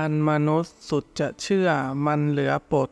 อันมนุษย์สุดจะเชื่อมันเหลือปด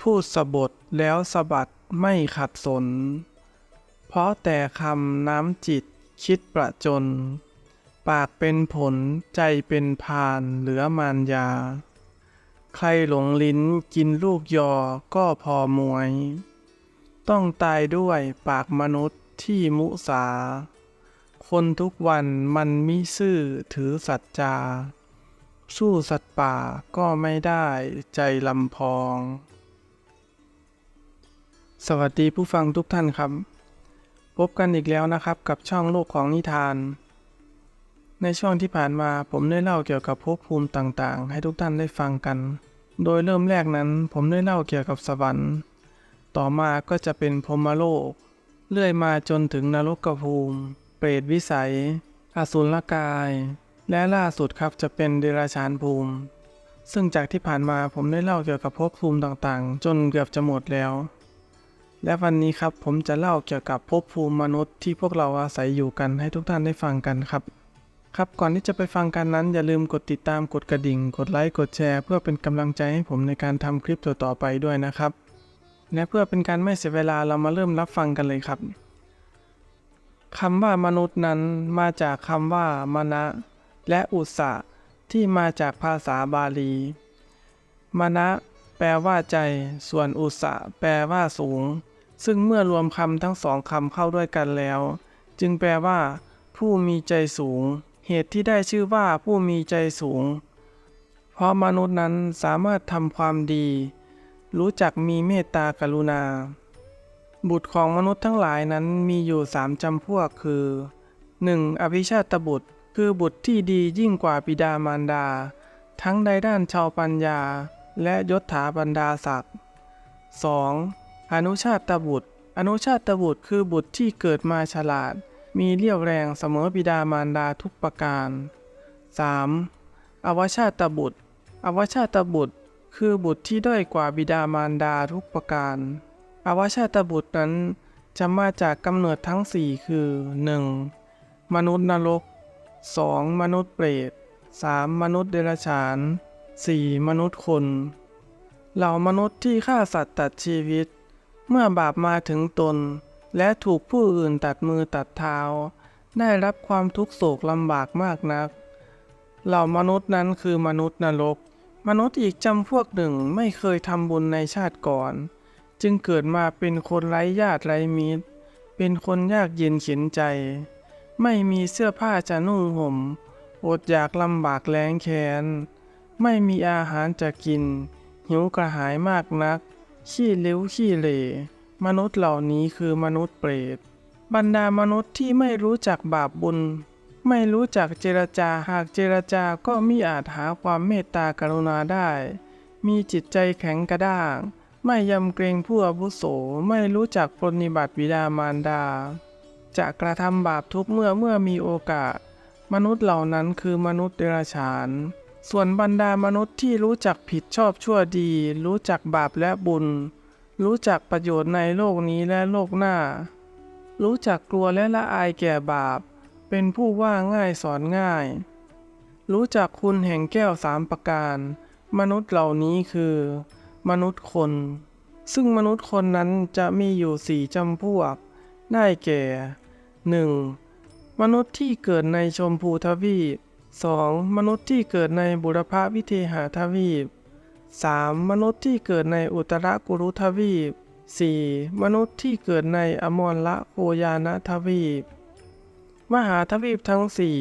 พูดสบทแล้วสะบัดไม่ขัดสน เพราะแต่คำน้ำจิตคิดประจน ปากเป็นผลใจเป็นพานเหลือมารยา ใครหลงลิ้นกินลูกยอก็พอมวย ต้องตายด้วยปากมนุษย์ที่มุสา คนทุกวันมันมิซื่อถือสัจจา สู้สัตว์ป่าก็ไม่ได้ใจลำพอง สวัสดีผู้ฟังทุกท่านครับ พบกันอีกแล้วนะครับกับช่องโลกของนิทาน ในช่วงที่ผ่านมาผมได้เล่าเกี่ยวกับภพภูมิต่างๆ ให้ทุกท่านได้ฟังกัน โดยเริ่มแรกนั้นผมได้เล่าเกี่ยวกับสวรรค์ ต่อมาก็จะเป็นพรมโลก เลื่อยมาจนถึงนรกภูมิ เปรตวิสัย อสุรกาย และล่าสุดครับจะเป็นเดรัจฉานภูมิ ซึ่งจากที่ผ่านมาผมได้เล่าเกี่ยวกับภพภูมิต่างๆ จนเกือบจะหมดแล้ว และวันนี้ครับผมจะเล่าเกี่ยวกับภพภูมิมนุษย์ที่พวกเราอาศัยอยู่กันให้ทุกท่านได้ฟังกันครับ ครับก่อนที่จะไปฟังกันนั้นอย่าลืมกดติดตามกดกระดิ่ง กดไลค์กดแชร์เพื่อเป็นกำลังใจให้ผมในการทำคลิปต่อๆไปด้วยนะครับ และเพื่อเป็นการไม่เสียเวลาเรามาเริ่มรับฟังกันเลยครับคำว่ามนุษย์นั้นมาจากคำว่ามณะ และอุสะที่มาจากภาษาบาลี มณะแปลว่าใจ ส่วนอุสะแปลว่าสูง ซึ่งเมื่อรวมคำทั้งสองคำเข้าด้วยกันแล้ว จึงแปลว่า ผู้มีใจสูง เหตุที่ได้ชื่อว่าผู้มีใจสูง เพราะมนุษย์นั้นสามารถทำความดี รู้จักมีเมตตากรุณา บุตรของมนุษย์ทั้งหลายนั้นมีอยู่สามจำพวกคือ 1. อภิชาตบุตร คือบุตรที่ดียิ่งกว่าบิดามารดา ทั้งในด้านชาวปัญญา และยศถาบรรดาศักดิ์ 2. อนุชาตบุตร อนุชาตบุตรคือบุตรที่เกิดมาฉลาด มีเรี่ยวแรงเสมอบิดามารดาทุกประการ 3. อวชาตบุตร อวชาตบุตร คือบุตรที่ด้อยกว่าบิดามารดาทุกประการ อวชาตบุตรนั้นจะมาจากกำเนิดทั้งสี่คือ 1. มนุษย์นรก 2. มนุษย์เปรต 3. มนุษย์เดรัจฉาน 4. มนุษย์คน เหล่ามนุษย์ที่ฆ่าสัตว์ตัดชีวิต เมื่อบาปมาถึงตน และถูกผู้อื่นตัดมือตัดเท้า ได้รับความทุกข์โศกลำบากมากนัก เหล่ามนุษย์นั้นคือมนุษย์นรก มนุษย์อีกจำพวกหนึ่งไม่เคยทำบุญในชาติก่อน จึงเกิดมาเป็นคนไร้ญาติไร้มิตร เป็นคนยากเย็นเข็นใจ ไม่มีเสื้อผ้าจะนุ่งห่ม อดอยากลำบากแล้งแค้น ไม่มีอาหารจะกิน หิวกระหายมากนัก ขี้เลี้ยวขี้เหร่มนุษย์เหล่านี้คือมนุษย์เปรต บรรดามนุษย์ที่ไม่รู้จักบาปบุญ ไม่รู้จักเจรจา หากเจรจาก็มิอาจหาความเมตตากรุณาได้ มีจิตใจแข็งกระด้าง ไม่ยำเกรงผู้อาวุโส ไม่รู้จักปรนนิบัติบิดามารดา จะกระทำบาปทุกเมื่อเมื่อมีโอกาส มนุษย์เหล่านั้นคือมนุษย์เดรัจฉาน ส่วนบรรดามนุษย์ที่รู้จักผิดชอบชั่วดี รู้จักบาปและบุญ รู้จักประโยชน์ในโลกนี้และโลกหน้า รู้จักกลัวและละอายแก่บาป เป็นผู้ว่าง่ายสอนง่าย รู้จักคุณแห่งแก้วสามประการ มนุษย์เหล่านี้คือ มนุษย์คน ซึ่งมนุษย์คนนั้นจะมีอยู่สี่จำพวกได้แก่ 1. มนุษย์ที่เกิดในชมพูทวีป 2. มนุษย์ที่เกิดในบุรพวิเทหทวีป 3. มนุษย์ที่เกิดในอุตรกุรุทวีป 4. มนุษย์ที่เกิดในอมรละโคยานทวีป มหาทวีปทั้งสี่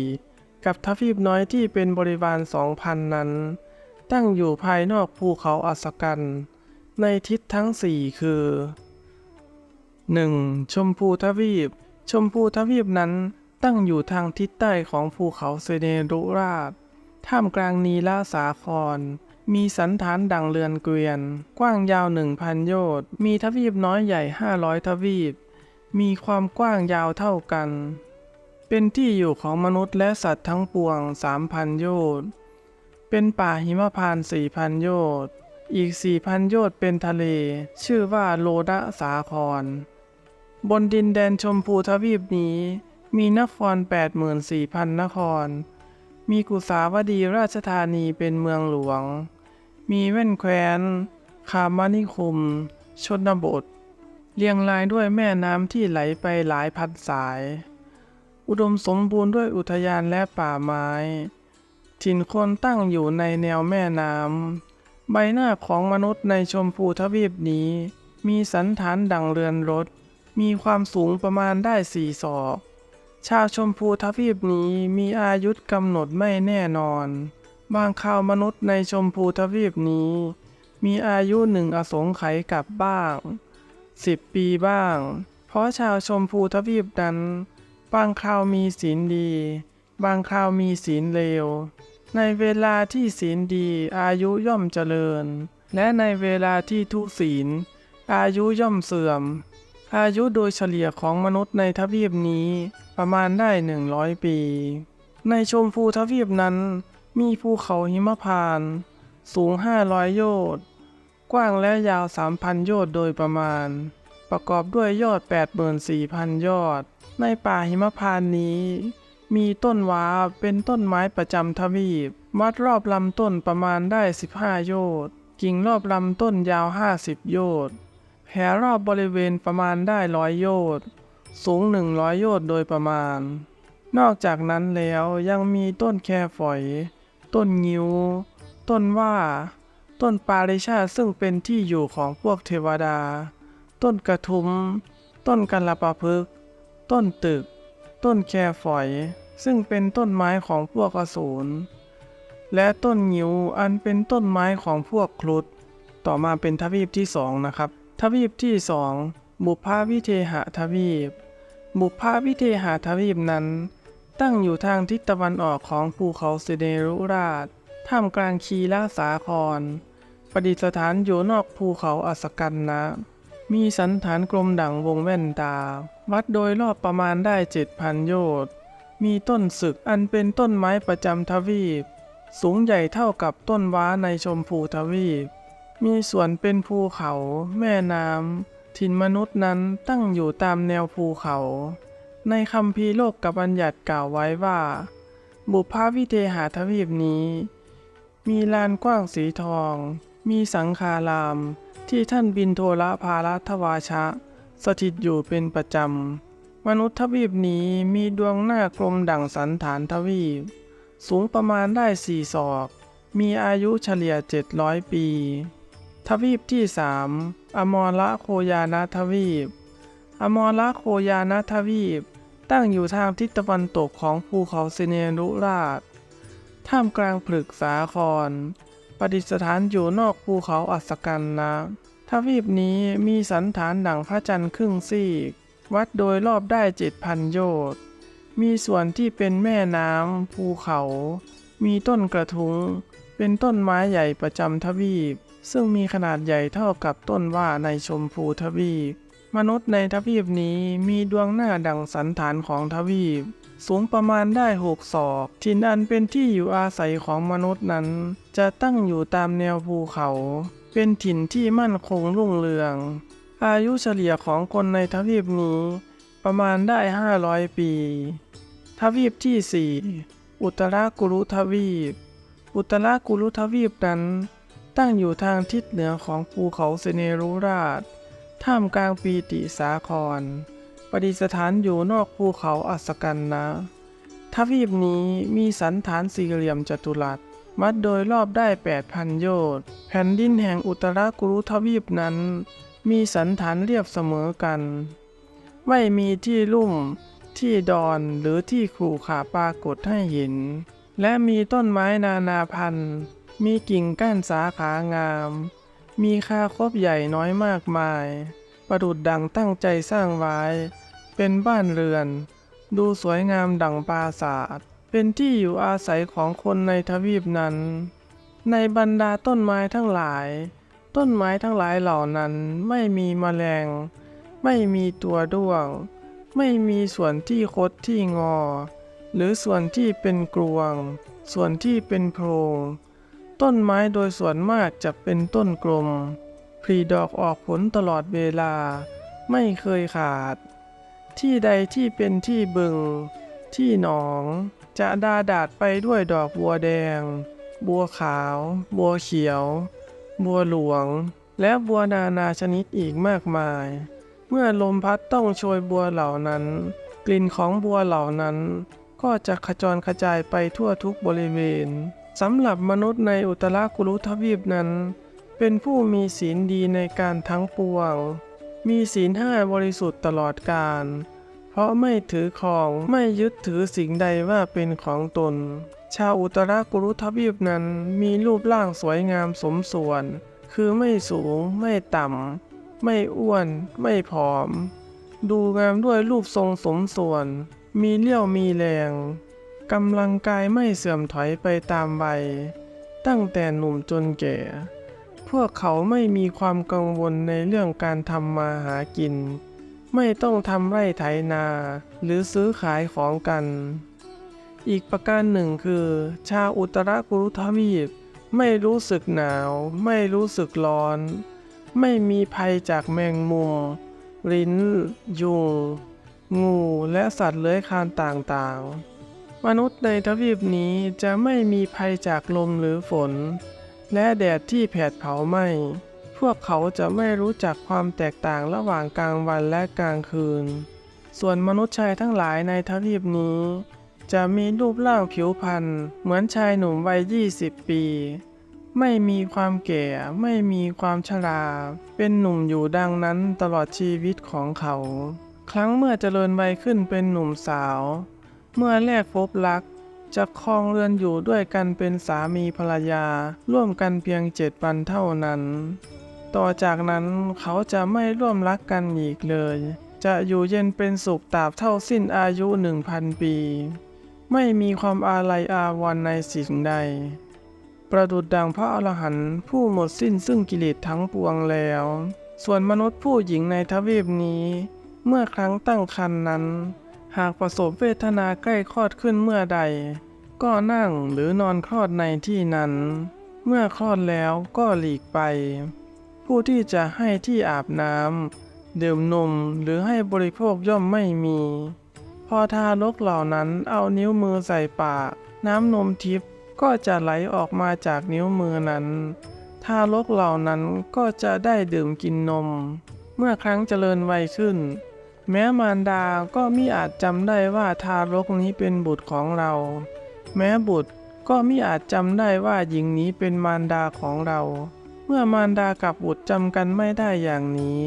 กับทวีปน้อยที่เป็นบริวารสองพันนั้น ตั้งอยู่ภายนอกภูเขาอัสกัน ในทิศทั้งสี่คือ 1. ชมพูทวีป ชมพูทวีปนั้นตั้งอยู่ทางทิศใต้ของภูเขาเซเนรุราช ท่ามกลางนีลาสาคร มีสันฐานดังเรือนเกวียน กว้างยาวหนึ่งพันโยชน์ มีทวีปน้อยใหญ่ห้าร้อยทวีป มีความกว้างยาวเท่ากัน เป็นที่อยู่ของมนุษย์และสัตว์ทั้งปวงสามพันโยชน์ เป็นป่าหิมพานสี่พันโยชน์ อีกสี่พันโยชน์เป็นทะเล ชื่อว่าโลดะสาคร บนดินแดนชมพูทวีปนี้ มีนคร 84,000 นคร มีกุสาวดีราชธานีเป็นเมืองหลวง มีแว่นแคว้น คามานิคม ชนบท เรียงรายด้วยแม่น้ำที่ไหลไปหลายพันสาย อุดมสมบูรณ์ด้วยอุทยานและป่าไม้ ถิ่นคนตั้งอยู่ในแนวแม่น้ำ ใบหน้าของมนุษย์ในชมพูทวีปนี้ มีสันฐานดังเรือนรถ มีความสูงประมาณได้สี่ศอก ชาวชมพูทวีปนี้มีอายุกำหนดไม่แน่นอน บางข่าวมนุษย์ในชมพูทวีปนี้ มีอายุหนึ่งอสงไขยกับบ้างสิบปีบ้าง เพราะชาวชมพูทวีปนั้น บางคราวมีศีลดี บางคราวมีศีลเลว ในเวลาที่ศีลดีอายุย่อมเจริญ และในเวลาที่ทุศีลอายุย่อมเสื่อม อายุโดยเฉลี่ยของมนุษย์ในทวีปนี้ประมาณได้หนึ่งร้อยปี ในชมพูทวีปนั้น มีภูเขาหิมพาน สูง 500 โยชน์ กว้างและยาว 3,000 โยชน์โดยประมาณ ประกอบด้วยยอด 84,000 ยอด ในป่าหิมพานนี้ มีต้นว้าเป็นต้นไม้ประจำทวีป วัดรอบลำต้นประมาณได้ 15 โยชน์ กิ่งรอบลำต้นยาว 50 โยชน์ แผ่รอบบริเวณประมาณได้ร้อยโยชน์ สูง 100 โยชน์โดยประมาณ นอกจากนั้นแล้วยังมีต้นแคฝอย ต้นงิ้ว ต้นว่า ต้นปาริชาซึ่งเป็นที่อยู่ของพวกเทวดา ต้นกระทุม ต้นกัลปะพฤกต้นตึก ต้นแคฝอย ซึ่งเป็นต้นไม้ของพวกอสูร และต้นงิ้วอันเป็นต้นไม้ของพวกครุฑ ต่อมาเป็นทวีปที่สองนะครับ ทวีปที่สองบุพาวิเทหทวีป บุพาวิเทหทวีปนั้น ตั้งอยู่ทางทิศตะวันออกของภูเขาสิเนรุราชท่ามกลางคีลาสาคร ประดิษฐานอยู่นอกภูเขาอัสกันนะ มีสันฐานกลมดั่งวงแว่นตา วัดโดยรอบประมาณได้เจ็ดพันโยชน์มีต้นศึกอันเป็นต้นไม้ประจำทวีป สูงใหญ่เท่ากับต้นว้าในชมพูทวีป มีสวนเป็นภูเขา แม่น้ำถิ่นมนุษย์นั้นตั้งอยู่ตามแนวภูเขา ในคำพีโลกกับบัญญัติกล่าวไว้ว่า บุพาวิเทหาทวีปนี้ มีลานกว้างสีทอง มีสังคาราม ที่ท่านบินโทระภารัทวาชะ สถิตอยู่เป็นประจำ มนุษย์ทวีปนี้มีดวงหน้ากลมดั่งสันฐานทวีป สูงประมาณได้สี่ศอก มีอายุเฉลี่ย700ปี ทวีปที่สามอมรละโคยานาทวีป อมรละโคยานาทวีป ตั้งอยู่ทางทิศตะวันตกของภูเขาเซเนรุราช ท่ามกลางผลึกสาคร ประดิษฐานอยู่นอกภูเขาอัสกันนะทวีปนี้มีสันฐานดั่งพระจันทร์ครึ่งซีก วัดโดยรอบได้เจ็ดพันโยชน์ มีส่วนที่เป็นแม่น้ำภูเขา มีต้นกระทุง เป็นต้นไม้ใหญ่ประจำทวีป ซึ่งมีขนาดใหญ่เท่ากับต้นว่าในชมพูทวีป มนุษย์ในทวีปนี้มีดวงหน้าดังสันฐานของทวีป สูงประมาณได้หกศอกถิ่นอันเป็นที่อยู่อาศัยของมนุษย์นั้น จะตั้งอยู่ตามแนวภูเขา เป็นถิ่นที่มั่นคงรุ่งเรือง อายุเฉลี่ยของคนในทวีปนี้ประมาณได้ 500 ปี ทวีปที่ 4 อุตรากุรุทวีป อุตรากุรุทวีปนั้น ตั้งอยู่ทางทิศเหนือของภูเขาเซเนรุราช ท่ามกลางปีติสาครประดิษฐานอยู่นอกภูเขาอัสกันนะ ทวีปนี้มีสันฐานสี่เหลี่ยมจัตุรัส มัดโดยรอบได้ 8,000 โยชน์ แผ่นดินแห่งอุตรากุรุทวีปนั้น มีสันฐานเรียบเสมอกัน ไม่มีที่ลุ่ม ที่ดอนหรือที่ขรุขระปรากฏให้เห็น และมีต้นไม้นานาพันธุ์ มีกิ่งก้านสาขางาม มีคาคบใหญ่น้อยมากมาย ประดุดดังตั้งใจสร้างไว้ เป็นบ้านเรือน ดูสวยงามดังปราสาท เป็นที่อยู่อาศัยของคนในทวีปนั้น ในบรรดาต้นไม้ทั้งหลาย ต้นไม้ทั้งหลายเหล่านั้นไม่มีแมลง ไม่มีตัวด้วง ไม่มีส่วนที่คดที่งอ หรือส่วนที่เป็นกรวง ส่วนที่เป็นโพรง ต้นไม้โดยส่วนมากจะเป็นต้นกลมผลีดอกออกผลตลอดเวลา ไม่เคยขาด ที่ใดที่เป็นที่บึง ที่หนอง จะดาดาดไปด้วยดอกบัวแดง บัวขาว บัวเขียว บัวหลวง และบัวนานาชนิดอีกมากมาย เมื่อลมพัดต้องโชยบัวเหล่านั้น กลิ่นของบัวเหล่านั้น ก็จะขจรกระจายไปทั่วทุกบริเวณ สำหรับมนุษย์ในอุตรากุลุทวีปนั้น เป็นผู้มีศีลดีในการทั้งปวง มีศีลห้าบริสุทธิ์ตลอดกาลเพราะไม่ถือของไม่ยึดถือสิ่งใดว่าเป็นของตน ชาวอุตรากุรุทวีปนั้นมีรูปร่างสวยงามสมส่วน คือไม่สูง ไม่ต่ำ ไม่อ้วน ไม่ผอม ดูงามด้วยรูปทรงสมส่วน มีเลี้ยวมีแรง กำลังกายไม่เสื่อมถอยไปตามวัย ตั้งแต่หนุ่มจนแก่ พวกเขาไม่มีความกังวลในเรื่องการทำมาหากิน ไม่ต้องทำไร่ไถนา หรือซื้อขายของกัน อีกประการหนึ่งคือ ชาวอุตรกุรุทวีป ไม่รู้สึกหนาว ไม่รู้สึกร้อน ไม่มีภัยจากแมงมุมลิ้นยุงงู และสัตว์เลื้อยคลานต่างๆ มนุษย์ในทวีปนี้จะไม่มีภัยจากลมหรือฝน และแดดที่แผดเผาไหม้ พวกเขาจะไม่รู้จักความแตกต่างระหว่างกลางวันและกลางคืน ส่วนมนุษย์ชายทั้งหลายในทวีปนี้ จะมีรูปร่างผิวพรรณเหมือนชายหนุ่มวัย 20 ปี ไม่มีความแก่ไม่มีความชรา เป็นหนุ่มอยู่ดังนั้นตลอดชีวิตของเขา ครั้งเมื่อเจริญวัยขึ้นเป็นหนุ่มสาว เมื่อแรกพบรักจะครองเรือนอยู่ด้วยกันเป็นสามีภรรยา ร่วมกันเพียงเจ็ดวันเท่านั้น ต่อจากนั้นเขาจะไม่ร่วมรักกันอีกเลย จะอยู่เย็นเป็นสุขตราบเท่าสิ้นอายุหนึ่งพันปี ไม่มีความอาลัยอาวรณ์ในสิ่งใด ประดุดดังพระอรหันต์ผู้หมดสิ้นซึ่งกิเลสทั้งปวงแล้ว ส่วนมนุษย์ผู้หญิงในทวีปนี้ เมื่อครั้งตั้งครรภ์นั้น หากประสบเวทนาใกล้คลอดขึ้นเมื่อใด ก็นั่งหรือนอนคลอดในที่นั้น เมื่อคลอดแล้วก็หลีกไป ผู้ที่จะให้ที่อาบน้ำดื่มนมหรือให้บริโภคย่อมไม่มี พอทารกเหล่านั้นเอานิ้วมือใส่ปาก น้ำนมทิพย์ก็จะไหลออกมาจากนิ้วมือนั้น ทารกเหล่านั้นก็จะได้ดื่มกินนม เมื่อครั้งเจริญวัยขึ้น แม้มารดาก็มิอาจจำได้ว่าทารกนี้เป็นบุตรของเรา แม้บุตรก็มิอาจจำได้ว่าหญิงนี้เป็นมารดาของเรา เมื่อมารดากับบุตรจำกันไม่ได้อย่างนี้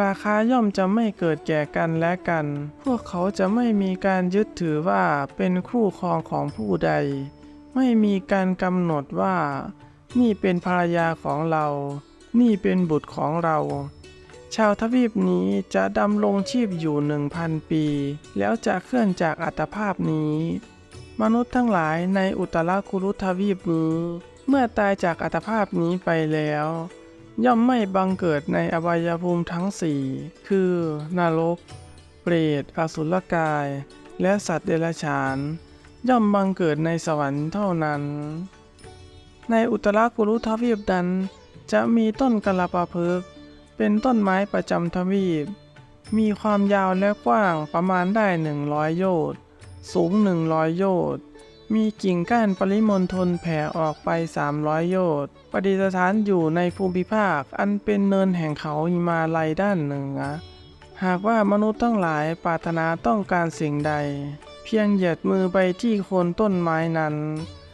ราคาย่อมจะไม่เกิดแก่กันและกัน พวกเขาจะไม่มีการยึดถือว่าเป็นคู่ครองของผู้ใด ไม่มีการกำหนดว่า นี่เป็นภรรยาของเรา นี่เป็นบุตรของเรา ชาวทวีปนี้จะดำรงชีพอยู่หนึ่งพันปี แล้วจะเคลื่อนจากอัตภาพนี้ มนุษย์ทั้งหลายในอุตราคุรุทวีปนี้ เมื่อตายจากอัตภาพนี้ไปแล้ว ย่อมไม่บังเกิดในอบายภูมิทั้งสี่คือนรก เปรต อสุรกาย และสัตว์เดรัจฉาน ย่อมบังเกิดในสวรรค์เท่านั้น ในอุตรากุรุทวีปนั้นจะมีต้นกะลาปะพึก เป็นต้นไม้ประจำทวีป มีความยาวและกว้างประมาณได้หนึ่งร้อยโยชน์ สูงหนึ่งร้อยโยชน์ มีกิ่งก้านปริมณฑลแผ่ออกไป 300 โยชน์ ประดิษฐานอยู่ในภูมิภาค อันเป็นเนินแห่งเขาหิมาลัยด้านเหนือ หากว่ามนุษย์ทั้งหลายปรารถนาต้องการสิ่งใด เพียงเหยียดมือไปที่โคนต้นไม้นั้น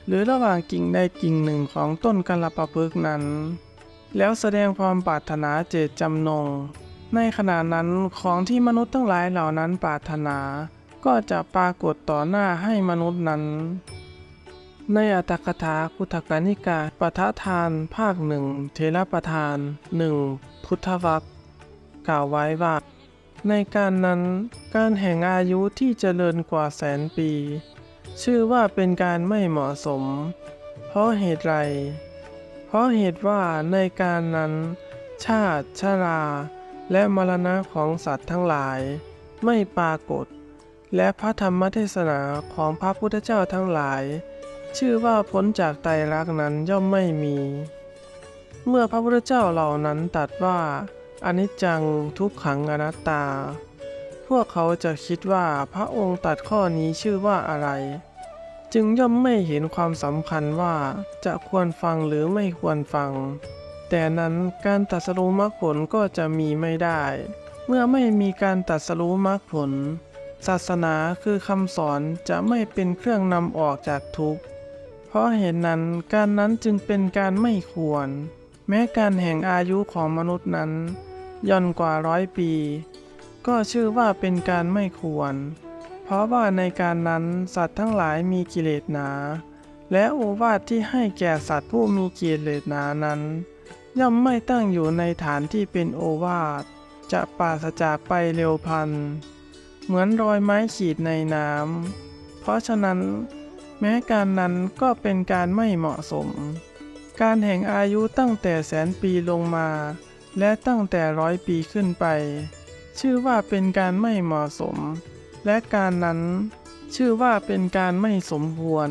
หรือระหว่างกิ่งใดกิ่งหนึ่งของต้นกัลปะพฤกนั้น แล้วแสดงความปรารถนาเจตจำนง ในขณะนั้นของที่มนุษย์ทั้งหลายเหล่านั้นปรารถนา ก็จะปรากฏต่อหน้าให้มนุษย์นั้น ในอัตถกถาคุถกานิกาปททาน ภาคหนึ่งเทระประธานหนึ่งพุทธวักกล่าวไว้ว่าในการนั้นการแห่งอายุที่เจริญกว่าแสนปี ชื่อว่าเป็นการไม่เหมาะสม เพราะเหตุไร ราะเหตุว่าในการนั้น ชาติชรา และมรณะของสัตว์ทั้งหลาย ไม่ปรากฏ และพระธรรมเทศนาของพระพุทธเจ้าทั้งหลาย ชื่อว่าพ้นจากไตรลักษณ์นั้นย่อมไม่มี เมื่อพระพุทธเจ้าเหล่านั้นตรัสว่าอนิจจังทุกขังอนัตตา พวกเขาจะคิดว่าพระองค์ตัดข้อนี้ชื่อว่าอะไร จึงย่อมไม่เห็นความสำคัญว่าจะควรฟังหรือไม่ควรฟัง แต่นั้นการตรัสรู้มรรคผลก็จะมีไม่ได้ เมื่อไม่มีการตรัสรู้มรรคผล ศาสนาคือคำสอนจะไม่เป็นเครื่องนำออกจากทุกข์ เพราะเหตุนั้นการนั้นจึงเป็นการไม่ควร แม้การแห่งอายุของมนุษย์นั้นย่อนกว่าร้อยปี ก็ชื่อว่าเป็นการไม่ควร เพราะว่าในการนั้นสัตว์ทั้งหลายมีกิเลสหนา และโอวาทที่ให้แก่สัตว์ผู้มีกิเลสหนานั้น ย่อมไม่ตั้งอยู่ในฐานที่เป็นโอวาท จะปราศจากไปเร็วพัน เหมือนรอยไม้ขีดในน้ำ เพราะฉะนั้น แม้การนั้นก็เป็นการไม่เหมาะสม การแห่งอายุตั้งแต่แสนปีลงมา และตั้งแต่ร้อยปีขึ้นไป ชื่อว่าเป็นการไม่เหมาะสม และการนั้นชื่อว่าเป็นการไม่สมควร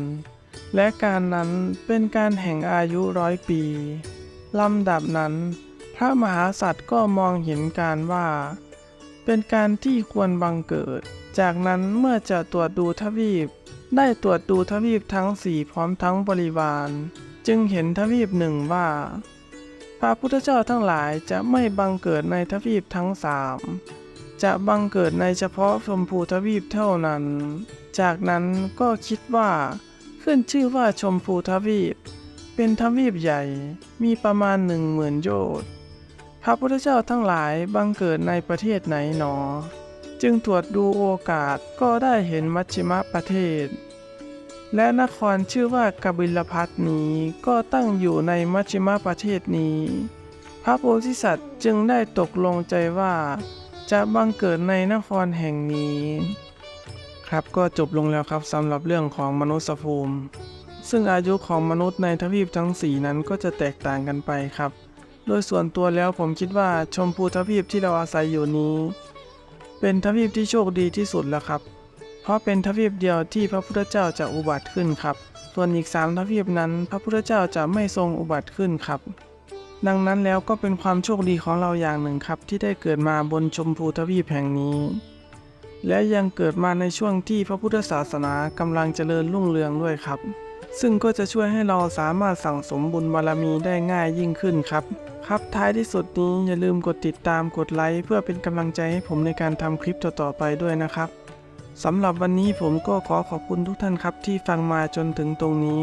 และการนั้นเป็นการแห่งอายุร้อยปีลำดับนั้น พระมหาสัตว์ก็มองเห็นการว่า เป็นการที่ควรบังเกิด จากนั้นเมื่อจะตรวจดูทวีป ได้ตรวจดูทวีปทั้งสี่พร้อมทั้งบริวาร จึงเห็นทวีปหนึ่งว่า พระพุทธเจ้าทั้งหลายจะไม่บังเกิดในทวีปทั้งสาม จะบังเกิดในเฉพาะชมพูทวีปเท่านั้น จากนั้นก็คิดว่า ขึ้นชื่อว่าชมพูทวีป เป็นทวีปใหญ่มีประมาณหนึ่งหมื่นโยชน์พระพุทธเจ้าทั้งหลายบังเกิดในประเทศไหนหนอ จึงตรวจดูโอกาสก็ได้เห็นมัชชิมประเทศ และนครชื่อว่ากบิลพัทนี้ก็ตั้งอยู่ในมัชชิมประเทศนี้ พระโพธิสัตว์จึงได้ตกลงใจว่า จะบังเกิดในนครแห่งนี้ ครับก็จบลงแล้วครับสำหรับเรื่องของมนุษยภูมิ ซึ่งอายุของมนุษย์ในทวีปทั้งสี่นั้นก็จะแตกต่างกันไปครับ โดยส่วนตัวแล้วผมคิดว่าชมพูทวีปที่เราอาศัยอยู่นี้ เป็นทวีปที่โชคดีที่สุดแล้วครับ เพราะเป็นทวีปเดียวที่พระพุทธเจ้าจะอุบัติขึ้นครับ ส่วนอีกสามทวีปนั้น พระพุทธเจ้าจะไม่ทรงอุบัติขึ้นครับ ดังนั้นแล้วก็เป็นความโชคดีของเราอย่างหนึ่งครับ ที่ได้เกิดมาบนชมพูทวีปแห่งนี้ และยังเกิดมาในช่วงที่พระพุทธศาสนากำลังเจริญรุ่งเรืองด้วยครับ ซึ่งก็จะช่วยให้เราสามารถสั่งสมบุญบารมีได้ง่ายยิ่งขึ้นครับ ครับท้ายที่สุดนี้อย่าลืมกดติดตามกดไลค์เพื่อเป็นกำลังใจให้ผมในการทำคลิปต่อๆไปด้วยนะครับสำหรับวันนี้ผมก็ขอขอบคุณทุกท่านครับที่ฟังมาจนถึงตรงนี้